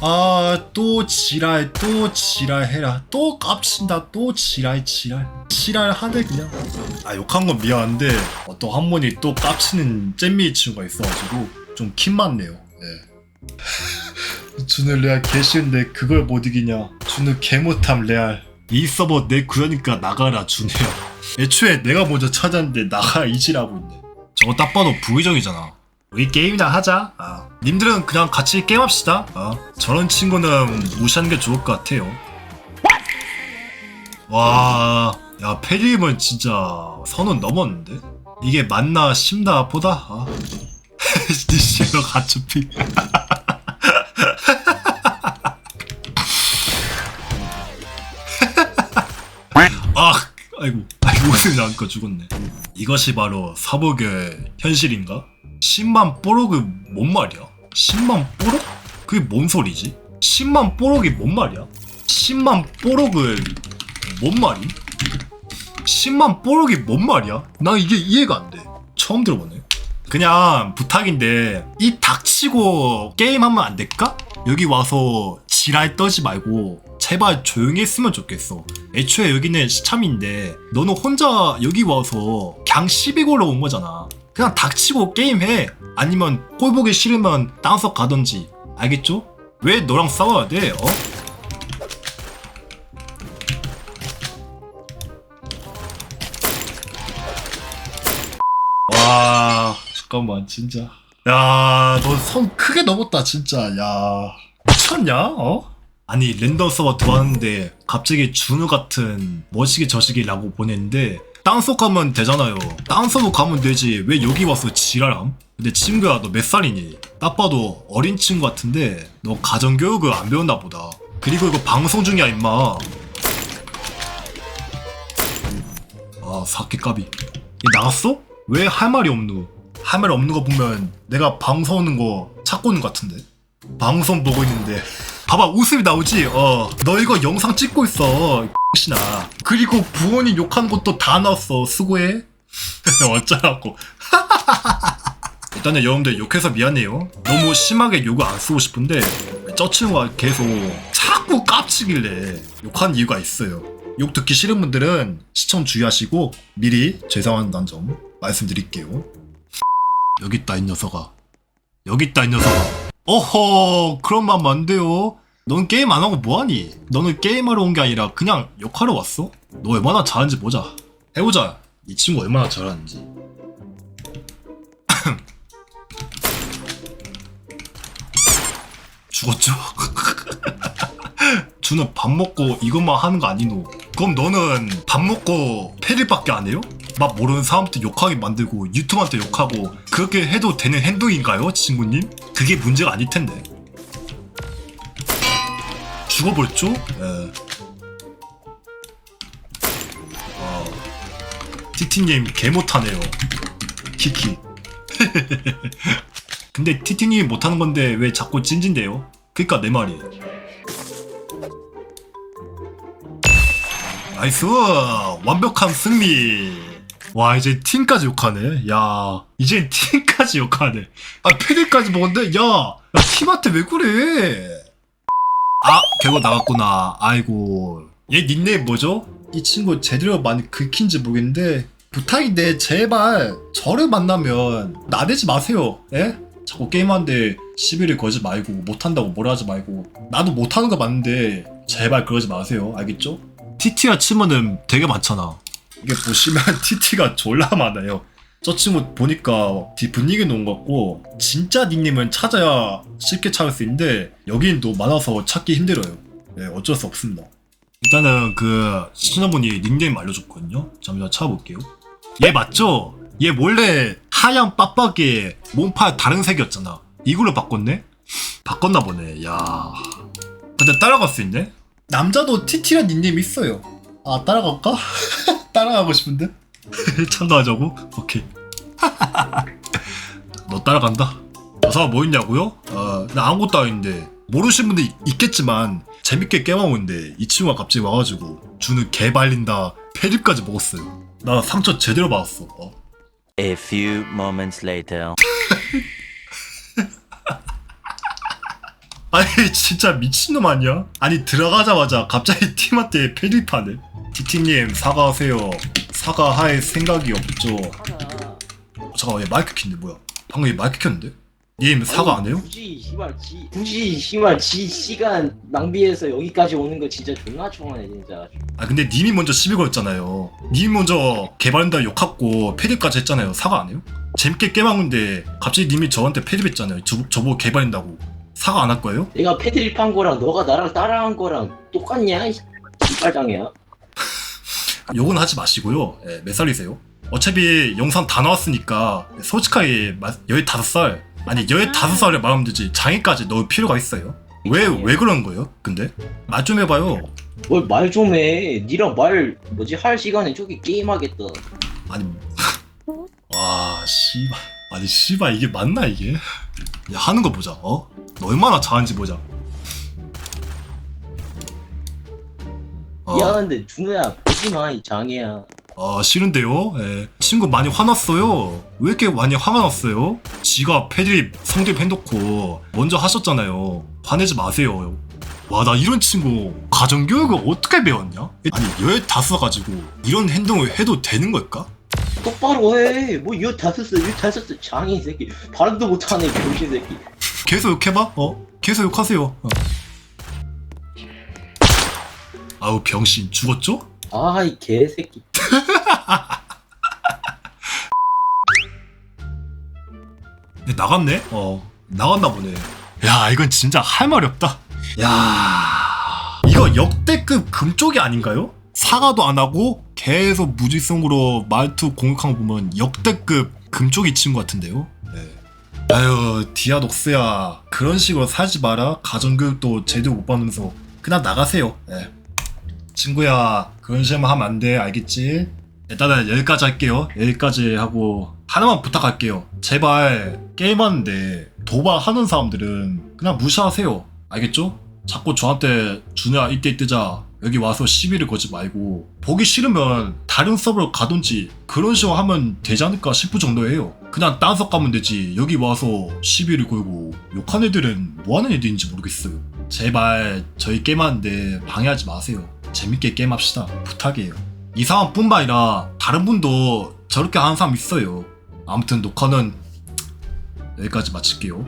아또 지랄 또 지랄해라. 또 깝친다 또 지랄 지랄. 지랄하네 그냥. 아 욕한 건 미안한데 어떤 한 분이 또 깝치는 잼미 친구가 있어가지고 좀 킴맞네요. 네. 준우 레알 개쉬운데 그걸 못 이기냐? 준우 개못함 레알. 이 서버 내 구현이니까 나가라 준우야. 애초에 내가 먼저 찾았는데 나가 이지라고 있네. 저거 딱 봐도 부의정이잖아 우리 게임이나 하자. 아, 님들은 그냥 같이 게임합시다. 아, 저런 친구는 무시하는 게 좋을 것 같아요. 와, 야 페리임은 진짜 선은 넘었는데? 이게 맞나 싶나 보다. 아. 니씨너 가츠피. 아, 아이고, 아이고 웃음이 나니까 죽었네. 이것이 바로 사복의 현실인가? 10만 뽀록이 뭔 말이야? 10만 뽀록? 그게 뭔 소리지? 10만 뽀록이 뭔 말이야? 10만 뽀록을 뭔 말임? 10만 뽀록이 뭔 말이야? 나 이게 이해가 안 돼. 처음 들어보네. 그냥 부탁인데 이 닥치고 게임하면 안 될까? 여기 와서 지랄 떠지 말고 제발 조용히 했으면 좋겠어. 애초에 여기는 시참인데 너는 혼자 여기 와서 그냥 시비 걸러 온 거잖아. 그냥 닥치고 게임해. 아니면 꼴 보기 싫으면 딴석 가던지. 알겠죠? 왜 너랑 싸워야 돼? 어? 와 잠깐만 진짜 야너 선 크게 넘었다 진짜 야 미쳤냐 어? 아니 랜덤 서버 들어왔는데 갑자기 준우 같은 머시기 저시기라고 보냈는데 땅속 가면 되잖아요 땅속 가면 되지 왜 여기 와서 지랄함? 근데 친구야 너 몇 살이니? 딱 봐도 어린 친구 같은데 너 가정교육을 안 배웠나 보다 그리고 이거 방송 중이야 임마 아 사케까비 얘 나갔어? 왜 할 말이 없누? 할말 없는 거 보면 내가 방송 오는 거 찾고 있는 것 같은데 방송 보고 있는데 봐봐 웃음이 나오지? 어 너 이거 영상 찍고 있어 씨나 그리고 부모님 욕하는 것도 다 나왔어 수고해 어쩌라고 일단은 여러분들 욕해서 미안해요 너무 심하게 욕을 안 쓰고 싶은데 저 친구가 계속 자꾸 깝치길래 욕한 이유가 있어요 욕 듣기 싫은 분들은 시청 주의하시고 미리 죄송하다는 점 말씀드릴게요. 여기 있다 이 녀석아. 여기 있다 이 녀석아. 어허 그런 맘 안 돼요. 넌 게임 안 하고 뭐하니? 너는 게임하러 온 게 아니라 그냥 욕하러 왔어? 너 얼마나 잘하는지 보자. 해보자. 이 친구 얼마나 잘하는지. 죽었죠? 준은 밥 먹고 이것만 하는 거 아니노? 그럼 너는 밥 먹고 패릴밖에 안 해요? 막 모르는 사람한테 욕하게 만들고 유튜브한테 욕하고 그렇게 해도 되는 행동인가요, 친구님? 그게 문제가 아닐 텐데. 죽어버렸죠? 예. 어. 티티님 개 못하네요. 키키. 근데 티티님이 못하는 건데 왜 자꾸 찐진대요? 그니까 내 말이. 나이스 완벽한 승리 와 이제 팀까지 욕하네. 야 이제 팀까지 욕하네. 아 패드까지 먹었는데? 야, 야 팀한테 왜 그래? 아 결국 나갔구나. 아이고. 얘 닉네임 뭐죠? 이 친구 제대로 많이 긁힌지 모르겠는데 부탁인데 제발 저를 만나면 나대지 마세요. 예? 자꾸 게임하는데 시비를 걸지 말고 못한다고 뭐라 하지 말고. 나도 못하는 거 맞는데 제발 그러지 마세요. 알겠죠? TT가 치면은 되게 많잖아. 이게 보시면 TT가 졸라 많아요. 저 친구 보니까 뒤 분위기 놓은 것 같고 진짜 닉님은 찾아야 쉽게 찾을 수 있는데 여기는 또 많아서 찾기 힘들어요. 네, 어쩔 수 없습니다. 일단은 그 시청자분이 닉네임 알려줬거든요. 잠시만 찾아볼게요. 얘 맞죠? 얘 원래 하얀 빡빡이 몸팔 다른 색이었잖아. 이걸로 바꿨네? 바꿨나 보네. 야. 근데 따라갈 수 있네? 남자도 TT란 닉네임 있어요. 아 따라갈까? 따라가고 싶은데? 참가하자고? 오케이. 너 따라간다. 여사가 뭐 있냐고요? 아, 나 아무것도 아닌데 모르시는 있- 있겠지만 재밌게 게임하고 있는데 이 친구가 갑자기 와가지고 주는 개 발린다 패립까지 먹었어요. 나 상처 제대로 받았어. 어. A few moments later. 아니 진짜 미친놈 아니야? 아니 들어가자마자 갑자기 팀한테 패드립하네 티티님 사과하세요 사과할 생각이 없죠 어, 잠깐만 얘 마이크 켰는데 뭐야 방금 얘 마이크 켰는데? 님 사과 안 해요? 굳이 씨발 지 굳이 씨발 지 시간 낭비해서 여기까지 오는 거 진짜 존나 좋아하네 진짜. 아 근데 님이 먼저 시비 걸었잖아요 님이 먼저 개발한다 욕하고 패드까지 했잖아요 사과 안 해요? 재밌게 게임하는데 갑자기 님이 저한테 패드했잖아요 저, 저보고 개발한다고 사과 안 할 거예요? 내가 패드립 한 거랑 너가 나랑 따라한 거랑 똑같냐? 이 씨발장이야. 욕은 하지 마시고요. 예, 몇 살이세요? 어차피 영상 다 나왔으니까 솔직하게 15살 아니 15살에 말하면 되지 장애까지 넣을 필요가 있어요? 왜 왜 그런 거예요? 근데 말 좀 해봐요. 뭘 말 좀 해. 니랑 말 뭐지 할 시간에 저기 게임하겠다. 아니 와 씨발 아니 씨발 이게 맞나 이게? 야 하는 거 보자. 어? 너 얼마나 잘하는지 보자. 어. 미안한데 준호야 보지 마 이 장애야. 아 싫은데요? 예. 친구 많이 화났어요. 왜 이렇게 많이 화가 났어요? 지가 패드립 성립 해놓고 먼저 하셨잖아요. 화내지 마세요. 와 나 이런 친구 가정교육을 어떻게 배웠냐? 아니 열다섯 가지고 이런 행동을 해도 되는 걸까? 똑바로 해. 뭐 이거 다 썼어 이거 다 썼어 장애 이 새끼. 발음도 못하네 병신 새끼. 계속 욕해봐. 어? 계속 욕하세요. 어. 아우 병신 죽었죠? 아 이 개새끼. 네, 나갔네? 어, 나갔나 보네. 야, 이건 진짜 할 말이 없다. 야, 이거 역대급 금쪽이 아닌가요? 사과도 안 하고 계속 무지성으로 말투 공격한 거 보면 역대급 금쪽이 친구 같은데요? 네. 아유, 디아독스야. 그런 식으로 살지 마라. 가정교육도 제대로 못 받으면서 그냥 나가세요. 네. 친구야, 그런 식으로 하면 안 돼. 알겠지? 일단은 여기까지 할게요. 여기까지 하고 하나만 부탁할게요. 제발 게임하는데 도발하는 사람들은 그냥 무시하세요. 알겠죠? 자꾸 저한테 준야 이때 뜨자 여기 와서 시비를 거지 말고 보기 싫으면 다른 서버로 가든지 그런 식으로 하면 되지 않을까 싶을 정도예요. 그냥 딴석 가면 되지 여기 와서 시비를 걸고 욕한 애들은 뭐하는 애들인지 모르겠어요. 제발 저희 게임하는데 방해하지 마세요. 재밌게 게임합시다. 부탁이에요. 이 사람뿐만 아니라 다른 분도 저렇게 하는 사람 있어요. 아무튼 녹화는 여기까지 마칠게요.